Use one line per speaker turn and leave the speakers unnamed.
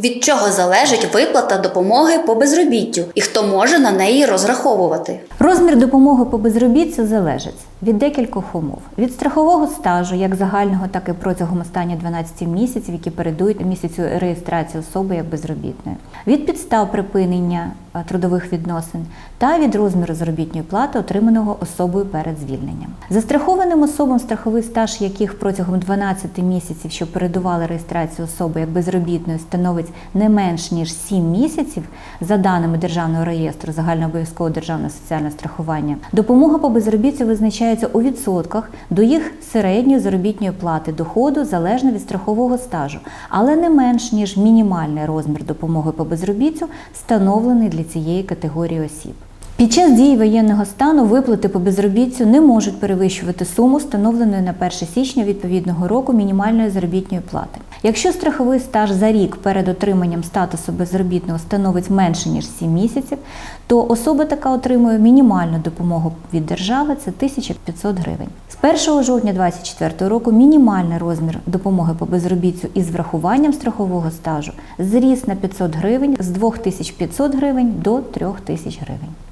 Від чого залежить виплата допомоги по безробіттю і хто може на неї розраховувати?
Розмір допомоги по безробіттю залежить від декількох умов: від страхового стажу, як загального, так і протягом останніх 12 місяців, які передують місяцю реєстрації особи як безробітної, від підстав припинення трудових відносин та від розміру заробітної плати, отриманого особою перед звільненням. Застрахованим особам страховий стаж, яких протягом 12 місяців, що передували реєстрацію особи як безробітної, становить не менш ніж 7 місяців, за даними Державного реєстру загальнообов'язкового державного соціального страхування, допомога по безробіттю визначається у відсотках до їх середньої заробітної плати доходу залежно від страхового стажу, але не менш ніж мінімальний розмір допомоги по безробіттю, встановлений для цієї категорії осіб. Під час дії воєнного стану виплати по безробіттю не можуть перевищувати суму, встановленої на 1 січня відповідного року мінімальної заробітної плати. Якщо страховий стаж за рік перед отриманням статусу безробітного становить менше ніж 7 місяців, то особа така отримує мінімальну допомогу від держави це 1500 гривень. З 1 жовтня 2024 року мінімальний розмір допомоги по безробіттю із врахуванням страхового стажу зріс на 500 гривень з 2500 гривень до 3000 гривень.